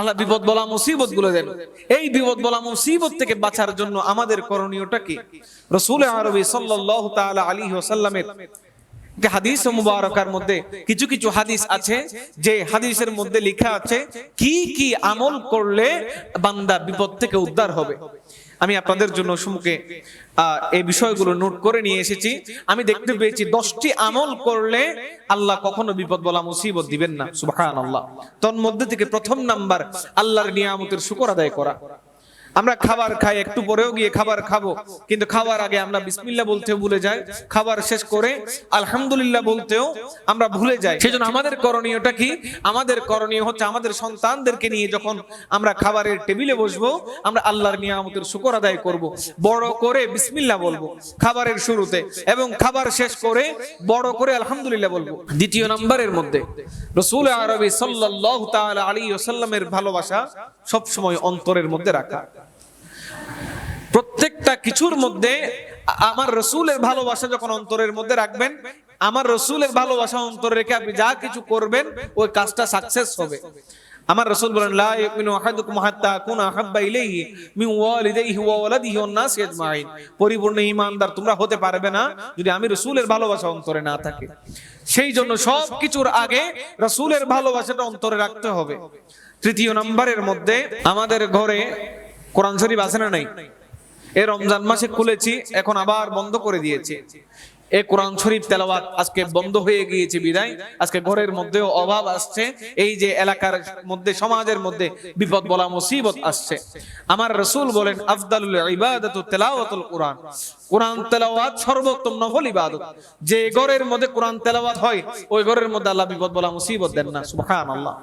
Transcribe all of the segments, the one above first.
আল্লাহ বিপদ বলা মুসিবতগুলো দেন। এই বিপদ বলা মুসিবত থেকে বাঁচার জন্য আমাদের করণীয়টা কি? রসুল আরবি সাল্লাহ আলী ওয়াসাল্লামের যে হাদিস মুবারকার মধ্যে কিছু কিছু হাদিস আছে, যে হাদিসের মধ্যে লেখা আছে, কি কি আমল করলে বান্দা বিপদ থেকে উদ্ধার হবে? আমি আপনাদের জন্য সম্মুখে এই বিষয়গুলো নোট করে নিয়ে এসেছি। আমি দেখতে পেয়েছি দশটি আমল করলে আল্লাহ কখনো বিপদ বলা মুসিবত দিবেন না সুবাহ আল্লাহ তন্মধ্যে মধ্যে থেকে প্রথম নাম্বার, আল্লাহর নিয়ামতের শুকর আদায় করা। আমরা খাবার খাই একটু পরেও গিয়ে খাবার খাব। কিন্তু খাবার আগে আমরা বিসমিল্লাহ বলতেও ভুলে যাই খাবার শেষ করে আলহামদুলিল্লাহ বলতেও আমরা ভুলে যাই। সেজন্য আমাদের করণীয়টা কি? আমাদের করণীয় হচ্ছে আমাদের সন্তানদেরকে নিয়ে যখন আমরা খাবারের টেবিলে বসবো আমরা আল্লাহর নিয়ামতের শুকর আদায় করব। বড় করে বিসমিল্লাহ বলব খাবারের শুরুতে এবং খাবার শেষ করে বড় করে আলহামদুলিল্লাহ বলব। দ্বিতীয় নম্বরের মধ্যে রসুল আরবি সাল্লাল্লাহু তাআলা আলাইহি ওয়াসাল্লামের ভালোবাসা সবসময় অন্তরের মধ্যে রাখা। প্রত্যেকটা কিছুর মধ্যে আমার রসুলের ভালোবাসা যখন অন্তরের মধ্যে রাখবেন, আমার রসুলের ভালোবাসা অন্তরে রেখে আপনি যা কিছু করবেন, ওই কাজটা সাকসেস হবে। আমার রসুল বলেন, লা ইউমিনু আহাদুকুম হাত্তা আকুনা আহাব্বা পরিপূর্ণ ঈমানদার তোমরা হতে পারবে না যদি আমি রসুলের ভালোবাসা অন্তরে না থাকে। সেই জন্য সব কিছুর আগে রসুলের ভালোবাসাটা অন্তরে রাখতে হবে। তৃতীয় নম্বরের মধ্যে আমাদের ঘরে কোরআন শরীফ আছে না নাই? এই রমজান মাসে খুলেছি, এখন আবার বন্ধ করে দিয়েছে। এই কোরআন শরীফ তেলাওয়াত আজকে বন্ধ হয়ে গিয়েছে বিদায়। আজকে ঘরের মধ্যেও অভাব আসছে, এই যে এলাকার মধ্যে, সমাজের মধ্যে বিপদ বলা মুসিবত আসছে। আমার রসুল বলেন, আফদালুল ইবাদাতু তেলাওয়াতুল কোরআন। কোরআন তেলাওয়াত সর্বোত্তম নফল ইবাদত। যে ঘরের মধ্যে কোরআন তেলাওয়াত হয়, ওই ঘরের মধ্যে আল্লাহ বিপদ বলা মুসিবত দেন না, সুবহানাল্লাহ।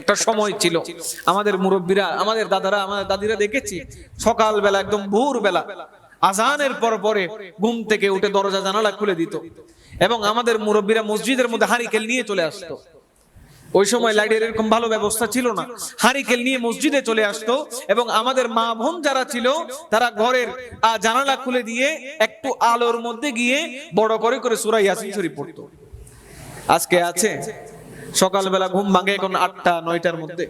একটা সময় ছিল। আমাদের মুরব্বীরা, আমাদের দাদারা, আমাদের দাদিরা দেখেছি, সকালবেলা একদম ভোর বেলা আজানের পর পরে ঘুম থেকে উঠে দরজা জানালা খুলে দিত এবং আমাদের মুরব্বীরা মসজিদের মধ্যে হারিকেল নিয়ে চলে আসতো। ওই সময় লাইটের এরকম ভালো ব্যবস্থা ছিল না। হারিকেল নিয়ে মসজিদে চলে আসতো এবং আমাদের মা বোন যারা ছিল, তারা ঘরের জানালা খুলে দিয়ে একটু আলোর মধ্যে গিয়ে বড় করে করে সুরাই ইয়াসিন শরীফ পড়তো। আজকে আছে? সকালবেলা ঘুম ভাঙে এখন আটটা, নয়টার মধ্যে।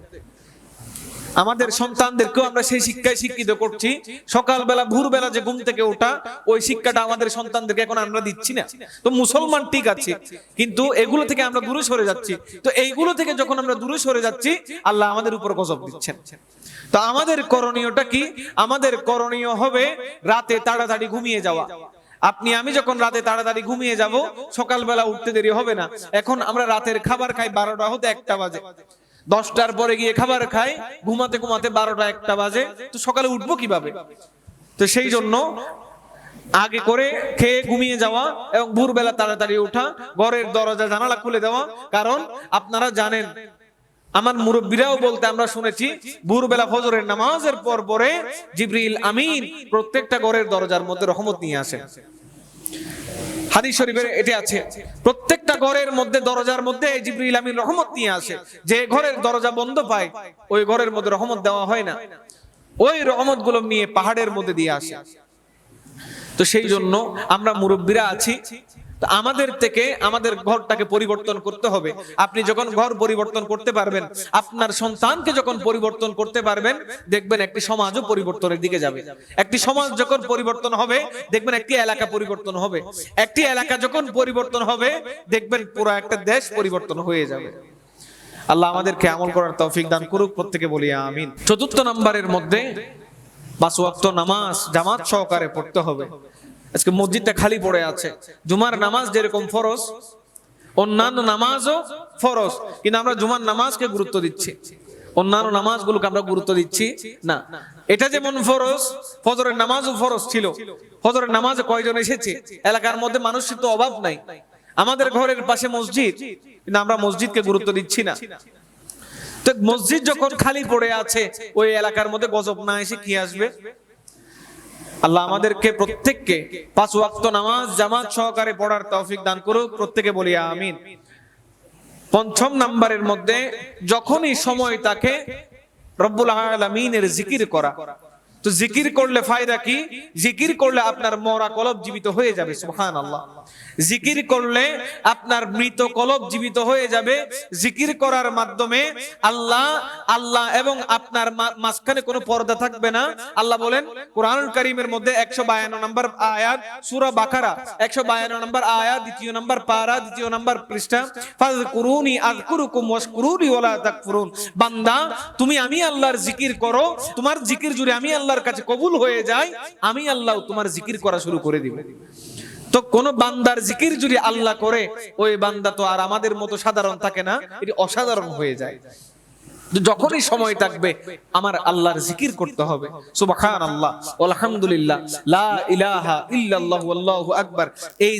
আমাদের সন্তানদেরকেও আমরা সেই শিক্ষায় শিক্ষিত করছি। সকালবেলা, ভোরবেলা যে ঘুম থেকে ওঠা, ওই শিক্ষাটা আমাদের সন্তানদেরকে এখন আমরা দিচ্ছি না। তো মুসলমান ঠিক আছে, কিন্তু এগুলো থেকে আমরা দূরে সরে যাচ্ছি। তো এইগুলো থেকে যখন আমরা দূরে সরে যাচ্ছি, আল্লাহ আমাদের উপর গজব দিচ্ছেন। তো আমাদের করণীয়টা কি? আমাদের করণীয় হবে রাতে তাড়াতাড়ি ঘুমিয়ে যাওয়া। আপনি, আমি যখন রাতে তাড়াতাড়ি ঘুমিয়ে যাব, সকালবেলা উঠতে দেরি হবে না। এখন আমরা রাতের খাবার খাই বারোটা হতে একটা বাজে। দশটার পরে গিয়ে খাবার খাই, ঘুমাতে ঘুমাতে বারোটা একটা বাজে। তো সকালে উঠবো কীভাবে? তো সেই জন্য আগে করে খেয়ে ঘুমিয়ে যাওয়া এবং ভোরবেলা তাড়াতাড়ি ওঠা, ঘরের দরজা, জানালা খুলে দেওয়া। কারণ আপনারা জানেন, আমার মুরব্বীরাও বলতে আমরা শুনেছি, ভোরবেলা ফজরের নামাজের পর পরে জিবরিল আমিন প্রত্যেকটা ঘরের দরজার মধ্যে রহমত নিয়ে আসে। হাদিস শরীফের এটা আছে, প্রত্যেকটা ঘরের মধ্যে, দরজার মধ্যে জিবরিল আমিন রহমত নিয়ে আসে। যে ঘরের দরজা বন্ধ পায়, ওই ঘরের মধ্যে রহমত দেওয়া হয় না। ওই রহমতগুলো নিয়ে পাহাড়ের মধ্যে দিয়ে আসে। তো সেই জন্য আমরা মুরব্বীরা আছি আমাদের থেকে আমাদের ঘরটাকে পরিবর্তন করতে হবে। আপনি যখন ঘর পরিবর্তন করতে পারবেন, আপনার সন্তানকে যখন পরিবর্তন করতে পারবেন, দেখবেন একটি সমাজও পরিবর্তনের দিকে যাবে। একটি সমাজ যখন পরিবর্তন হবে, দেখবেন একটি এলাকা পরিবর্তন হবে। একটি এলাকা যখন পরিবর্তন হবে, দেখবেন পুরো একটা দেশ পরিবর্তন হয়ে যাবে। আল্লাহ আমাদেরকে আমল করার তৌফিক দান করুক, প্রত্যেকে বলি আমিন। চতুর্থ নম্বরের মধ্যে পাঁচ ওয়াক্ত নামাজ জামাত সহকারে পড়তে হবে। আজকে মসজিদটা খালি পড়ে আছে। জুমার নামাজ যেরকম ফরজ, অন্যান্য নামাজও ফরজ, কিন্তু আমরা জুমার নামাজকে গুরুত্ব দিচ্ছি। অন্যান্য নামাজগুলোকে আমরা গুরুত্ব দিচ্ছি না। এটা যেমন ফরজ, ফজরের নামাজও ফরজ ছিল। ফজরের নামাজে কয়জন এসেছে? এলাকার মধ্যে মানুষের তো অভাব নাই। আমাদের ঘরের পাশে মসজিদ, কিন্তু আমরা মসজিদকে গুরুত্ব দিচ্ছি না। তো মসজিদ যখন খালি পড়ে আছে, ওই এলাকার মধ্যে গজব না এসে কি আসবে? আল্লাহ আমাদেরকে প্রত্যেককে পাঁচ ওয়াক্ত নামাজ, জামাত সহকারে পড়ার তৌফিক দান করুক, প্রত্যেকে বলি আমিন। পঞ্চম নাম্বারের মধ্যে যখনই সময় তাকে রব্বুল আলমিনের জিকির করা। তো জিকির করলে ফায়দা কি? জিকির করলে আপনার মরা কলব জীবিত হয়ে যাবে, সুবহানাল্লাহ। জিকির করলে আপনার মৃত কলব জীবিত হয়ে যাবে। জিকির করার মাধ্যমে আল্লাহ আল্লাহ এবং আপনার মাঝখানে কোনো পর্দা থাকবে না। আল্লাহ বলেন, কোরআনুল কারীমের মধ্যে একশো বায়ান্ন নম্বর আয়াত, সূরা বাকারা, একশো বায়ান্ন নম্বর আয়াত, দ্বিতীয় নম্বর পারা, দ্বিতীয় নম্বর পৃষ্ঠা ফাজ ফাযকুরুনি আযকুরুকুম ওয়াশকুরুনি ওয়ালা তাকফুরুন। বান্দা, তুমি আমি আল্লাহর জিকির করো, তোমার জিকির জুড়ে আমি আল্লাহর কাছে কবুল হয়ে যায় আমি আল্লাহ তোমার জিকির করা শুরু করে দিব। তো কোন বান্দার জিকির যদি আল্লাহ করে, ওই বান্দা তো আর আমাদের মতো সাধারণ থাকে না, এটি অসাধারণ হয়ে যায়। যখনই সময় থাকবে, আমার আল্লাহর জিকির করতে হবে। সুবহান আল্লাহ আলহামদুলিল্লাহ আকবার। এই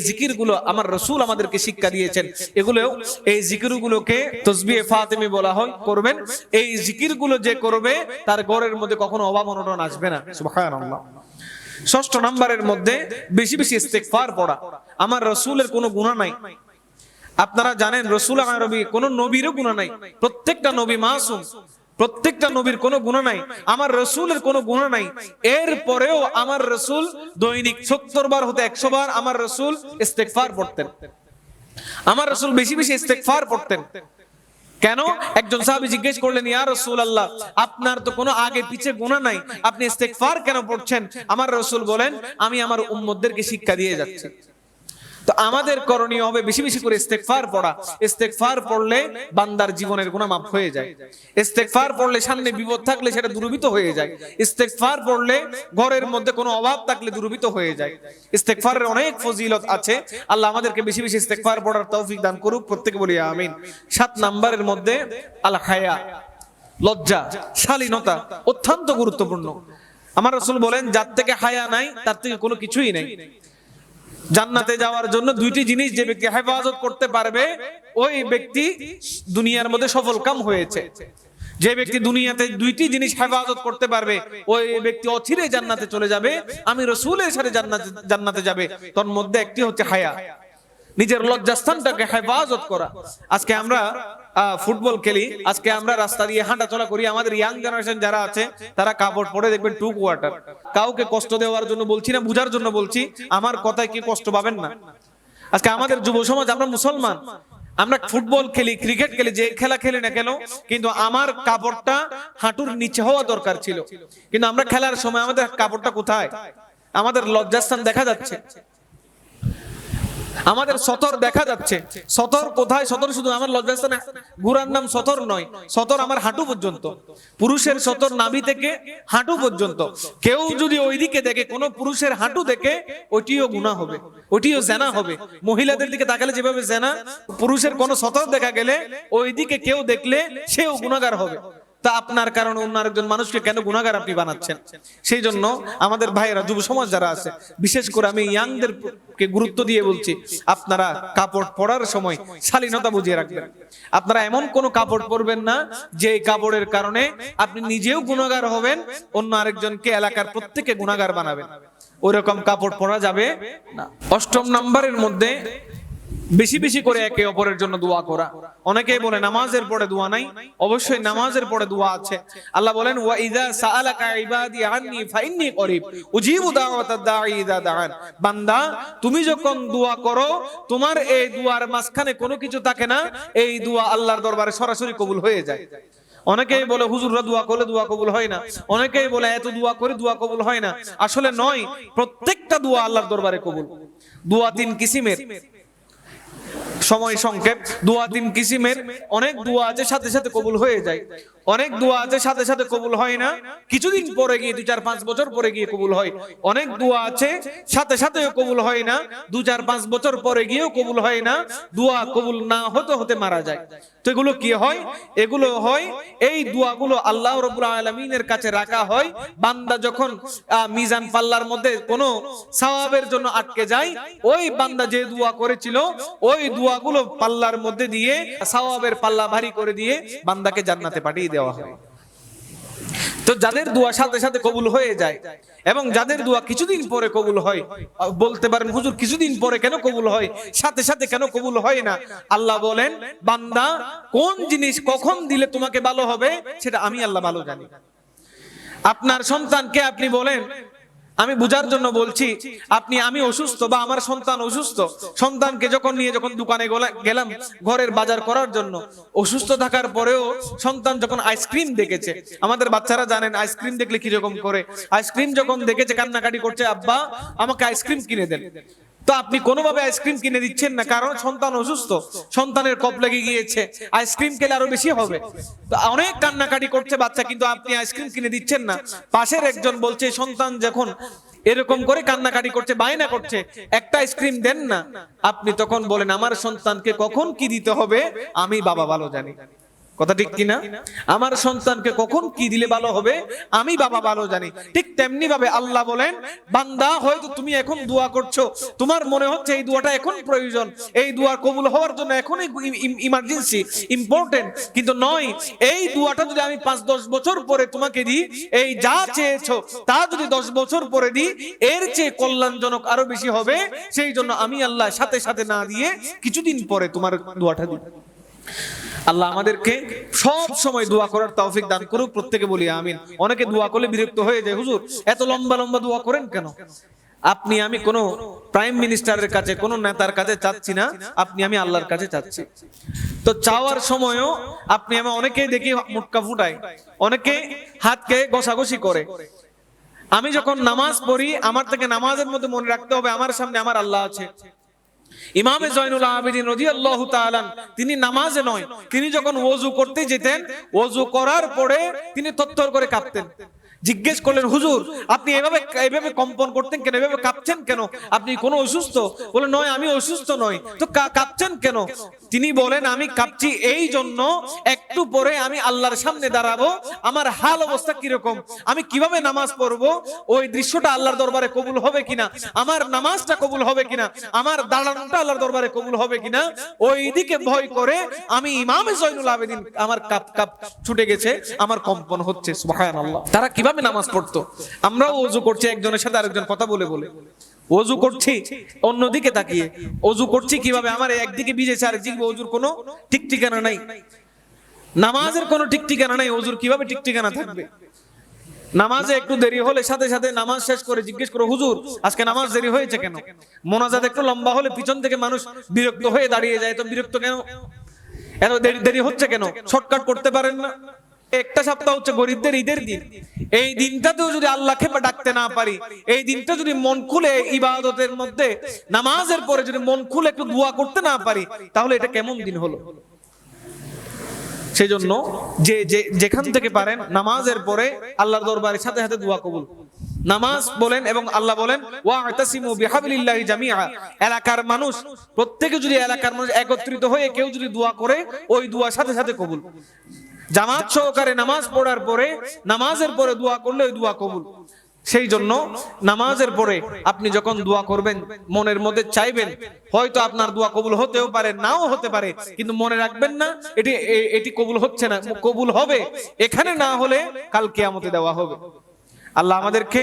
আমার রাসূল আমাদেরকে শিক্ষা দিয়েছেন। এগুলো, এই জিকিরগুলোকে তসবিহে ফাতিমি বলা হয়, করবেন। এই জিকিরগুলো যে করবে, তার ঘরের মধ্যে কখনো অভাব অনটন আসবে না। সুবহানাল্লাহ। ষষ্ঠ নাম্বারের মধ্যে বেশি বেশি ইস্তেগফার পড়া। আমার রসুলের কোনো গুনাহ নাই। আপনারা জানেন, রসুল আরবি কোন নবীরও গুণা নাই। প্রত্যেকটা নবী মাসুম, প্রত্যেকটা নবীর কোনো গুণা নাই। আমার রসুলের কোনো গুণা নাই। এর পরেও আমার রসুল দৈনিক সত্তর বার হতে একশো বার আমার রসুল ইস্তেকফার পড়তেন। আমার রসুল বেশি বেশি ইস্তেকফার পড়তেন। কেন? একজন সাহাবি জিজ্ঞেস করলেন, ইয়া রাসূলুল্লাহ, আপনার তো কোনো আগে পিছে গুনাহ নাই। আপনি ইস্তেগফার কেন পড়ছেন? আমার রাসূল বলেন, আমি আমার উম্মতদেরকে শিক্ষা দিয়ে যাচ্ছি। তো আমাদের করণীয় হবে বেশি বেশি করে ইস্তেগফার পড়া। ইস্তেগফার পড়লে বান্দার জীবনের গুনাহ মাফ হয়ে যায়। ইস্তেগফার পড়লে সামনে বিপদ থাকলে সেটা দূরীভূত হয়ে যায়। ইস্তেগফার পড়লে ঘরের মধ্যে কোনো অভাব থাকলে দূরীভূত হয়ে যায়। ইস্তেগফারের অনেক ফজিলত আছে। আল্লাহ আমাদেরকে বেশি বেশি ইস্তেগফার পড়ার তৌফিক দান করুক, প্রত্যেকে বলি আমিন। সাত নাম্বারের মধ্যে আল হায়া, লজ্জা, শালীনতা অত্যন্ত গুরুত্বপূর্ণ। আমার রাসূল বলেন, যার থেকে হায়া নাই, তার থেকে কোনো কিছুই নাই। জান্নাতে যাওয়ার জন্য দুইটি জিনিস যে ব্যক্তি হেফাজত করতে পারবে, ওই ব্যক্তি দুনিয়ার মধ্যে সফল কাম হয়েছে। যে ব্যক্তি দুনিয়াতে দুইটি জিনিস হেফাজত করতে পারবে, ওই ব্যক্তি অচিরে জান্নাতে চলে যাবে, আমি রসুলের সাথে জান্নাতে জান্নাতে যাবে। তোর মধ্যে একটি হচ্ছে হায়া। নিজের লজ্জাস্থানটাকে হেফাজত করা। আজকে আমরা ফুটবল খেলি। আজকে আমরা রাস্তা দিয়ে হাঁটা চলা করি। আমাদের ইয়াং জেনারেশন যারা আছে, তারা কাপড় পরে দেখবেন টু কোয়ার্টার কাউকে কষ্ট দেওয়ার জন্য বলছি না, বুঝার জন্য বলছি, আমার কথায় কি কষ্ট পাবেন না? আজকে আমাদের যুব সমাজ, আমরা মুসলমান। আমরা ফুটবল খেলি ক্রিকেট খেলি, যে খেলা খেলি না কেন, কিন্তু আমার কাপড়টা হাঁটুর নিচে হওয়া দরকার ছিল। কিন্তু আমরা খেলার সময় আমাদের কাপড়টা কোথায়? আমাদের লজ্জাস্থান দেখা যাচ্ছে। আমাদের সতর দেখা যাচ্ছে। সতর কোথায়? সতর শুধু আমার লজ্জাস্থানে। গুরার নাম সতর নয়, সতর আমার হাঁটু পর্যন্ত। পুরুষের সতর নাভি থেকে হাঁটু পর্যন্ত। কেউ যদি ওইদিকে দেখে, কোনো পুরুষের হাঁটু দেখে ওটিও গুণা হবে ওটিও জেনা হবে। মহিলাদের দিকে তাকালে যেভাবে জেনা, পুরুষের কোনো সতর দেখা গেলে ওইদিকে কেউ দেখলে সেও গুণাগার হবে। তা আপনার কারণে অন্য আরেকজন মানুষকে কেন গুণাগার আপনি বানাচ্ছেন? সেই জন্য আমাদের ভাইয়েরা, যুব সমাজ যারা আছে, বিশেষ করে আমি ইয়াংদের কে গুরুত্ব দিয়ে বলছি, আপনারা কাপড় পরার সময় শালীনতা বুঝিয়ে রাখবেন। আপনারা এমন কোন কাপড় পরবেন না, যে কাপড়ের কারণে আপনি নিজেও গুণাগার হবেন, অন্য আরেকজনকে এলাকার প্রত্যেকে গুণাগার বানাবেন। ওইরকম কাপড় পরা যাবে না। অষ্টম নাম্বারের মধ্যে বেশি বেশি করে একে অপরের জন্য দোয়া করা। অনেকেই বলে নামাজের পরে দোয়া নাই। অবশ্যই নামাজের পরে দোয়া আছে। আল্লাহ বলেন ওয়া ইযা সাআলাকা ইবাদি আন্নি ফাইন্নি করিব। উজিবু দাওয়াতাদ দাঈ ইযা দাআন। বান্দা তুমি যখন দোয়া করো তোমার এই দুয়ার মাঝখানে কোনো কিছু থাকে না। এই দোয়া আল্লাহর দরবারে সরাসরি কবুল হয়ে যায়। অনেকেই বলে হুজুররা দোয়া করলে দোয়া কবুল হয় না। অনেকেই বলে এত দোয়া করে দোয়া কবুল হয় না। আসলে নয় প্রত্যেকটা দোয়া আল্লাহর দরবারে কবুল। দোয়া তিন কিসিমের। সময় সংক্ষেপ দোয়া তিন কিসিমের অনেক দোয়া আছে সাথে সাথে কবুল হয়ে যায়। অনেক দোয়া আছে, সাথে সাথে কবুল হয় না। কিছুদিন পরে গিয়ে, দু চার পাঁচ বছর পরে গিয়ে কবুল হয়। অনেক দোয়া আছে, সাথে সাথেও কবুল হয় না। দু চার পাঁচ বছর পরে গিয়েও কবুল হয় না। দোয়া কবুল না হতে হতে মারা যায়। তো এগুলো কি হয়? এগুলো হয়, এই দোয়াগুলো আল্লাহ রবুল আলমিনের কাছে রাখা হয়। বান্দা যখন মিজান পাল্লার মধ্যে কোনো সওয়াবের জন্য আটকে যায়, ওই বান্দা যে দোয়া করেছিল, ওই দোয়াগুলো পাল্লার মধ্যে দিয়ে, সওয়াবের পাল্লা ভারী করে দিয়ে বান্দাকে জান্নাতে পাঠিয়ে দেওয়া হয়। তো যাদের দোয়া সাথে সাথে কবুল হয়ে যায় এবং যাদের দোয়া কিছুদিন পরে কবুল হয় বলতে পারেন, হুজুর, কিছুদিন পরে কেন কবুল হয়? সাথে সাথে কেন কবুল হয় না? আল্লাহ বলেন, বান্দা, কোন জিনিস কখন দিলে তোমাকে ভালো হবে, সেটা আমি আল্লাহ ভালো জানি। আপনার সন্তানকে আপনি বলেন আমি বুঝার জন্য বলছি, আপনি, আমি অসুস্থ বা আমার সন্তান অসুস্থ, সন্তানকে যখন নিয়ে যখন দোকানে গেলাম ঘরের বাজার করার জন্য, অসুস্থ থাকার পরেও সন্তান যখন আইসক্রিম দেখেছে, আমাদের বাচ্চারা জানেন আইসক্রিম দেখলে কীরকম করে, আইসক্রিম যখন দেখেছে, কান্নাকাটি করছে, আব্বা, আমাকে আইসক্রিম কিনে দেন। তো আপনি কোনোভাবে আইসক্রিম কিনে দিচ্ছেন না, কারণ সন্তান অসুস্থ, সন্তানের কপ লেগে গিয়েছে আইসক্রিম খেলে আরও বেশি হবে। তো অনেক কান্নাকাটি করছে বাচ্চা, কিন্তু আপনি আইসক্রিম কিনে দিচ্ছেন না। পাশের একজন বলছে, সন্তান যখন এরকম করে কান্নাকাটি করছে, বায়না করছে, একটা আইসক্রিম দেন না। আপনি তখন বলেন, আমার সন্তানকে কখন কি দিতে হবে, আমি বাবা ভালো জানি। কথা ঠিক কিনা? আমার সন্তানকে কখন কি দিলে ভালো হবে? আমি বাবা ভালো জানি। ঠিক তেমনি ভাবে আল্লাহ বলেন, বান্দা হয়তো তুমি এখন দোয়া করছ। তোমার মনে হচ্ছে এই দোয়াটা এখন প্রয়োজন। এই দোয়া কবুল হওয়ার জন্য এখনই ইমার্জেন্সি ইম্পর্টেন্ট কিন্তু নয়, এই দোয়াটা যদি আমি পাঁচ, দশ বছর পরে তোমাকে দিই, এই যা চেয়েছো, তা যদি দশ বছর পরে দিই, এর চেয়ে কল্যাণজনক আরও বেশি হবে। সেই জন্য আমি আল্লাহ সাথে সাথে না দিয়ে কিছুদিন পরে তোমার দোয়াটা দিই। আল্লাহ আমাদেরকে সব সময় দোয়া করার তৌফিক দান করুক, প্রত্যেকে বলি আমিন। অনেকে দোয়া করলে বিরক্ত হয়ে যায়, হুজুর, এত লম্বা লম্বা দোয়া করেন কেন? আপনি আমি কোন প্রাইম মিনিস্টারের কাছে, কোন নেতার কাছে চাচ্ছি না, আপনি আমি আল্লাহর কাছে চাচ্ছি। তো চাওয়ার সময়ও আপনি আমি অনেকেই দেখি মুটকা ফুটাই অনেকে হাতকে ঘষাঘষি করে। আমি যখন নামাজ পড়ি, আমার থেকে নামাজের মধ্যে মনে রাখতে হবে, আমার সামনে আমার আল্লাহ আছে। ইমামে জয়নুল আবেদিন রদি আল্লাহ তালান তিনি নামাজে নয়। তিনি যখন ওযু করতে যেতেন ওযু করার পরে তিনি তত্তর করে কাঁপতেন জিজ্ঞেস করলেন, হুজুর, আপনি এভাবে এভাবে কম্পন করতেন কেন? এভাবে কাঁপছেন কেন? আপনি কোনো অসুস্থ? বলে, নয়, আমি অসুস্থ নই। তো কাঁপছেন কেন? তিনি বলেন, আমি কাঁপছি এই জন্য একটু পরে আমি আল্লাহর সামনে দাঁড়াবো। আমার হাল অবস্থা কীরকম? আমি কীভাবে নামাজ পড়ব? ওই দৃশ্যটা আল্লাহর দরবারে কবুল হবে কিনা? আমার নামাজটা কবুল হবে কিনা? আমার দাঁড়ানোটা আল্লাহর দরবারে কবুল হবে কিনা? ওই দিকে ভয় করে আমি ইমামে জয়নুল আবেদিন আমার কাপ কাপ ছুটে গেছে, আমার কম্পন হচ্ছে। তারা কীভাবে নামাজ পড়তো? আমরাও ওযু করছি, একজনের সাথে আরেকজন কথা বলে বলে। ওযু করছি, অন্যদিকে তাকিয়ে। ওযু করছি কীভাবে? আমার একদিকে ভিজেছে, আরেকদিকে ওযুর কোনো ঠিক ঠিকানা নাই। নামাজের কোনো ঠিক ঠিকানা নাই, ওযুর কীভাবে ঠিক ঠিকানা থাকবে? নামাজে একটু দেরি হলে সাথে সাথে নামাজ শেষ করে জিজ্ঞেস করো, হুজুর, আজকে নামাজ দেরি হয়েছে কেন? মোনাজাত একটু লম্বা হলে পিছন থেকে মানুষ বিরক্ত হয়ে দাঁড়িয়ে যায় তো বিরক্ত কেন? এত দেরি দেরি হচ্ছে কেন? শর্টকাট করতে পারেন না? একটা সপ্তাহ হচ্ছে গরিবদের ঈদের দিন। এই দিনটাতেও যদি আল্লাহকে বা ডাকতে না পারি, এই দিনটা যদি মন খুলে ইবাদতের মধ্যে, নামাজের পরে যদি মন খুলে একটু দোয়া করতে না পারি, তাহলে এটা কেমন দিন হলো? সেই জন্য যে, যেখান থেকে পারেন, নামাজের পরে আল্লাহর দরবারে সাথে সাথে দোয়া কবুল। নামাজ বলেন এবং আল্লাহ বলেন এলাকার মানুষ, প্রত্যেকে যদি এলাকার মানুষ একত্রিত হয়ে কেউ যদি দোয়া করে, ওই দোয়া সাথে সাথে কবুল। জামাত সহকারে নামাজ পড়ার পরে, নামাজের পরে দোয়া করলে ওই দোয়া কবুল। সেই জন্য নামাজের পরে আপনি যখন দোয়া করবেন, মনের মধ্যে চাইবেন, হয়তো আপনার দোয়া কবুল হতেও পারে, নাও হতে পারে, কিন্তু মনে রাখবেন না, এটি এটি কবুল হচ্ছে না, কবুল হবে, এখানে না হলে কাল কেয়ামতে দেওয়া হবে। আল্লাহ আমাদেরকে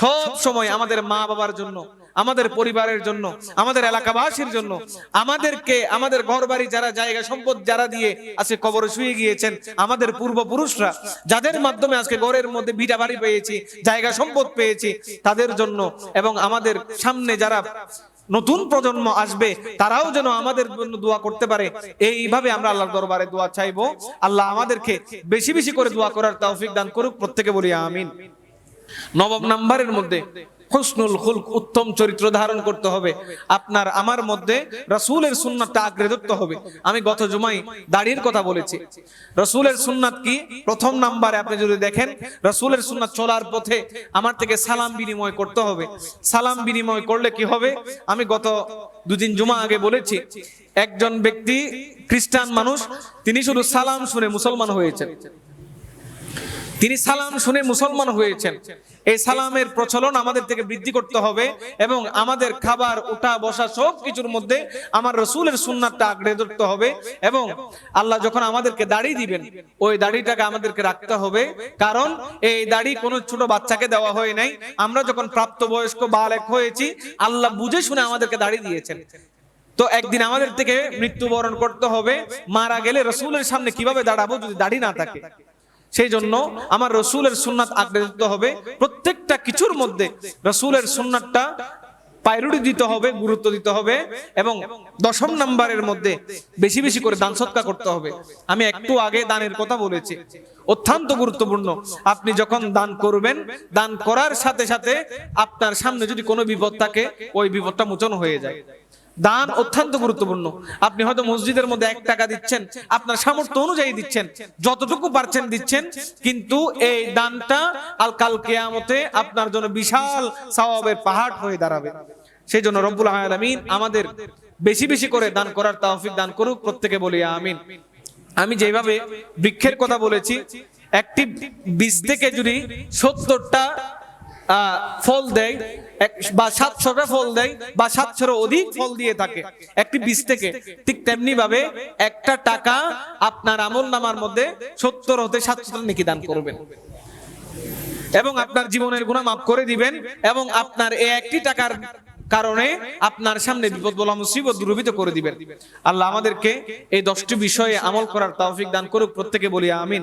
সব সময় আমাদের মা বাবার জন্য আমাদের পরিবারের জন্য আমাদের এলাকাবাসীর জন্য আমাদেরকে আমাদের ঘর বাড়ি যারা জায়গা সম্পদ যারা দিয়ে আজকে কবরে শুয়ে গিয়েছেন আমাদের পূর্বপুরুষরা যাদের মাধ্যমে আজকে ঘরের মধ্যে ভিটা বাড়ি পেয়েছি জায়গা সম্পদ পেয়েছি তাদের জন্য এবং আমাদের সামনে যারা নতুন প্রজন্ম আসবে তারাও যেন আমাদের জন্য দোয়া করতে পারে। এইভাবে আমরা আল্লাহর দরবারে দোয়া চাইব। আল্লাহ আমাদেরকে বেশি বেশি করে দোয়া করার তৌফিক দান করুক প্রত্যেকে বলি আমিন। নবম নাম্বারের মধ্যে হুসনুল খুলক উত্তম চরিত্র ধারণ করতে হবে। আপনার, আমার মধ্যে রসুলের সুন্নাতটা আঁকড়ে ধরতে হবে। আমি গত জুমাই দাড়ির কথা বলেছি। রসুলের সুন্নাত কি? প্রথম নাম্বারে আপনি যদি দেখেন, রসুলের সুন্নাত চলার পথে আমার থেকে সালাম বিনিময় করতে হবে। সালাম বিনিময় করলে কি হবে? আমি গত দুদিন জুমা আগে বলেছি, একজন ব্যক্তি খ্রিস্টান মানুষ, তিনি শুধু সালাম শুনে মুসলমান হয়েছেন। তিনি সালাম শুনে মুসলমান হয়েছেন। এই সালামের প্রচলন আমাদের থেকে বৃদ্ধি করতে হবে এবং আমাদের খাবার, উঠা, বসা সব কিছুর মধ্যে আমার রসুলের সুন্নাতটা আঁকড়ে ধরতে হবে এবং আল্লাহ যখন আমাদেরকে দাড়ি দিবেন, ওই দাড়িটাকে আমাদেরকে রাখতে হবে। কারণ এই দাড়ি কোনো ছোট বাচ্চাকে দেওয়া হয় নাই। আমরা যখন প্রাপ্তবয়স্ক বালেক হয়েছি, আল্লাহ বুঝে শুনে আমাদেরকে দাড়ি দিয়েছেন। তো একদিন আমাদের থেকে মৃত্যুবরণ করতে হবে। মারা গেলে রসুলের সামনে কীভাবে দাঁড়াবো যদি দাড়ি না থাকে? সেই জন্য আমার রসুলের সুন্নাত আঁকড়ে দিতে হবে। প্রত্যেকটা কিছুর মধ্যে রসুলের সুন্নাতটা প্রায়োরিটি দিতে হবে, গুরুত্ব দিতে হবে এবং দশম নাম্বারের মধ্যে বেশি বেশি করে দান সৎকা করতে হবে। আমি একটু আগে দানের কথা বলেছি। অত্যন্ত গুরুত্বপূর্ণ। আপনি যখন দান করবেন, দান করার সাথে সাথে আপনার সামনে যদি কোনো বিপদ থাকে, ওই বিপদটা মোচন হয়ে যায়। দান অত্যন্ত গুরুত্বপূর্ণ। আপনি হয়তো মসজিদের মধ্যে এক টাকা দিচ্ছেন, আপনার সামর্থ্য অনুযায়ী দিচ্ছেন, যতটুকু পারছেন দিচ্ছেন, কিন্তু এই দানটা আল কাল কেয়ামতে আপনার জন্য বিশাল সওয়াবের পাহাড় হয়ে দাঁড়াবে। সেই জন্য রব্বুল আলামিন আমাদের বেশি বেশি করে দান করার তৌফিক দান করুক, প্রত্যেকে বলি আমিন। আমি যেভাবে বৃক্ষের কথা বলেছি, একটি বীজ থেকে যদি সত্তরটা ফল দেয় বা সাতশোটা ফল দেয়, বা সাতশোর অধিক ফল দিয়ে থাকে। একটি বীজ থেকে। ঠিক তেমনি ভাবে একটা টাকা আপনার আমল নামার মধ্যে সত্তর হতে সাতশো নাকি দান করবেন। এবং আপনার জীবনের গুণা মাফ করে দিবেন এবং আপনার এই একটি টাকার কারণে আপনার সামনে বিপদ বলা মুসিবত দূরীভূত করে দিবেন। আল্লাহ আমাদেরকে এই দশটি বিষয়ে আমল করার তৌফিক দান করুক। প্রত্যেকে বলি আমিন।